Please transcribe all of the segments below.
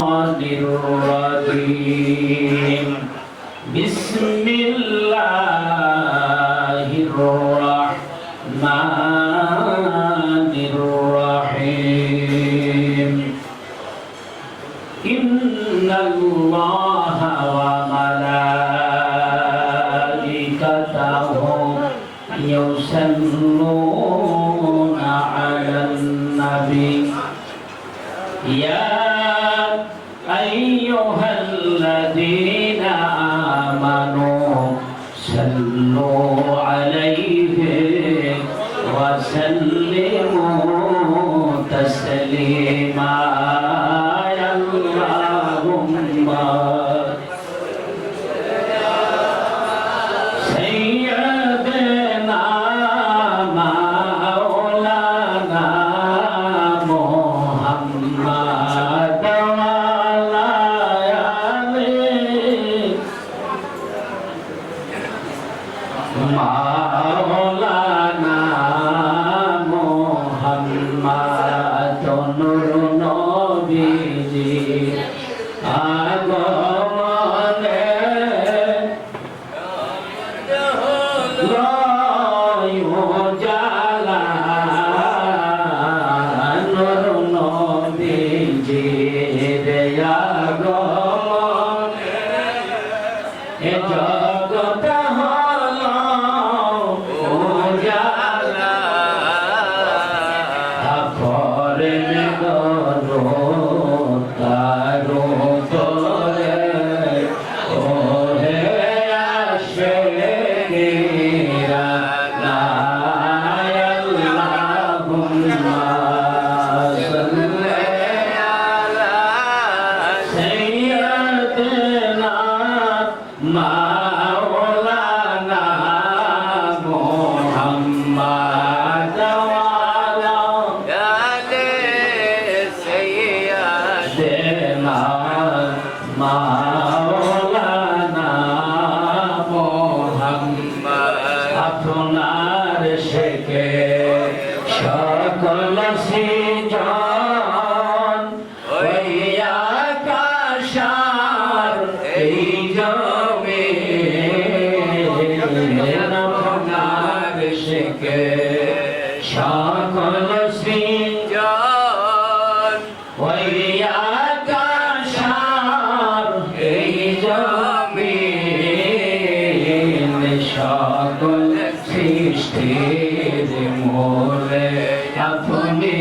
الشيطان بسم الله الرحمن الرحيم. إن الله وملائكته يصلون أيها নবীজি আগমনে আপনার শেখে সকল সৃজন। ওই এই জমে আপনার শেখে সকল সৃজন। ওই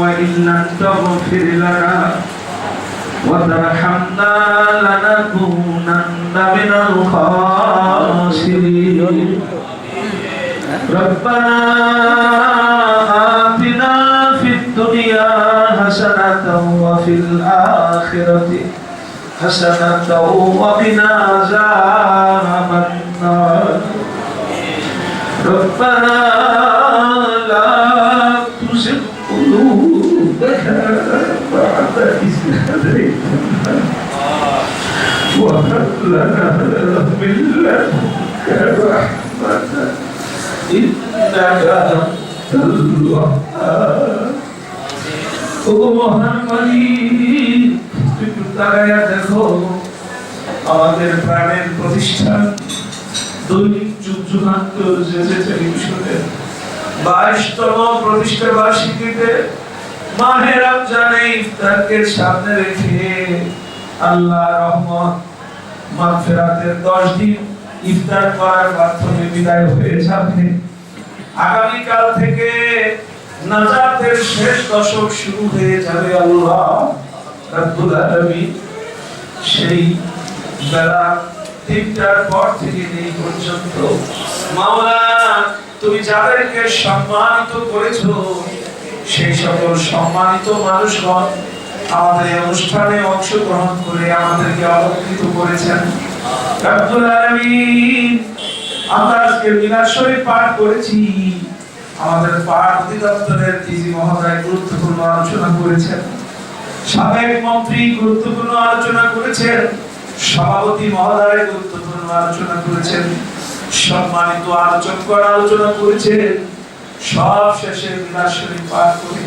وإن تغفر لنا وترحمنا لنكونن من الخاسرين. ربنا حسنة وفي الآخرة حسنة وقنا عذاب النار. ربنا لا تزغ قلوبنا بعد إذ هديتنا. وهب لنا من لدنك رحمة إنك أنت الوهاب. আমাদের প্রাণের প্রতিষ্ঠান দৈনিক যুগ যুগান্তর প্রতিষ্ঠা বার্ষিকীতে মাহে ইফতারকে সামনে রেখে আল্লাহ রহমত মাগফিরাতের দশ দিন ইফতার করার মাধ্যমে বিদায় হয়ে যাবে। আগামীকাল থেকে নাজাতের শেষ দশক শুরু হয়ে যাবে আল্লাহ রাব্বুল আলামিন। সেই বেলা তিনটার পর থেকে এই পর্যন্ত। মাওলা, তুমি যাদেরকে সম্মানিত করেছ, সেই সকল সম্মানিত মানুষগণ আমাদের অনুষ্ঠানে অংশগ্রহণ করে আমাদেরকে অলঙ্কৃত করেছেন। রাব্বুল আলামিন, আমরা আজকে মিলাদ শরীফ পাঠ করেছি। আমাদের পাঠ অধিদপ্তরের ডিজি মহোদয় গুরুত্বপূর্ণ আলোচনা করেছেন। সাবেক মন্ত্রী গুরুত্বপূর্ণ আলোচনা করেছেন। সভাপতি মহোদয় গুরুত্বপূর্ণ আলোচনা করেছেন। সম্মানিত আলোচক আলোচনা করেছেন। সব শেষে মিলাদ পাঠ করে